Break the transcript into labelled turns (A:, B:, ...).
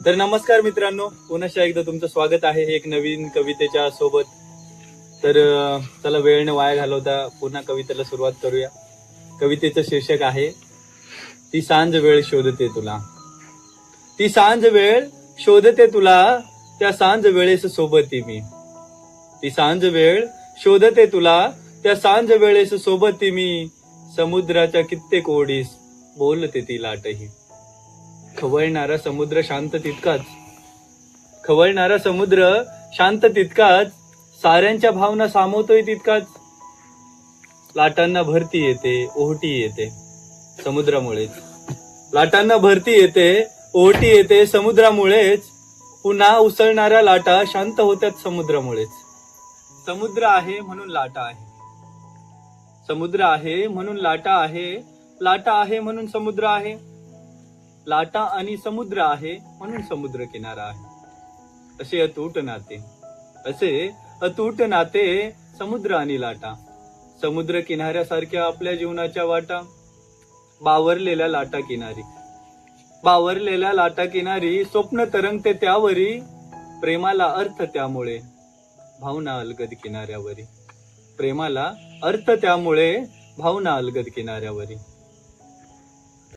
A: तर नमस्कार मित्रांनो पुन्हा एकदा तुमचं स्वागत आहे एक नवीन कवितेच्या सोबत. तर त्याला वेळने वेळ न वाया घालवता पुन्हा कवितेला सुरुवात करूया. कवितेचं शीर्षक आहे ती सांज वेळ शोधते तुला. ती सांज वेळ शोधते तुला त्या सांज वेळेस सोबती मी. ती सांज वेळ शोधते तुला त्या सांज वेळेस सोबती मी. समुद्राच्या कित्येक ओढीस बोलते ती लाटही. खवळणारा समुद्र शांत तितकाच. खवळणारा समुद्र शांत तितकाच. साऱ्यांच्या भावना सामावतोय तितकाच. लाटांना भरती येते ओहटी येते समुद्रामुळेच. लाटांना भरती येते ओहटी येते समुद्रामुळेच. पुन्हा उसळणाऱ्या लाटा शांत होत्यात समुद्रामुळेच. समुद्र आहे म्हणून लाटा आहे. समुद्र आहे म्हणून लाटा आहे. लाटा आहे म्हणून समुद्र आहे. लाटा आणि समुद्र आहे म्हणून समुद्र किनारा आहे. असे अतूट नाते. असे अतूट नाते समुद्र आणि लाटा. समुद्र किनाऱ्यासारख्या आपल्या जीवनाच्या वाटा. बावरलेल्या लाटा किनारी. बावरलेल्या लाटा किनारी स्वप्न तरंगते त्यावरी. प्रेमाला अर्थ त्यामुळे. भावना अलगद किनाऱ्यावरी. प्रेमाला अर्थ त्यामुळे भावना अलगद किनाऱ्यावरी.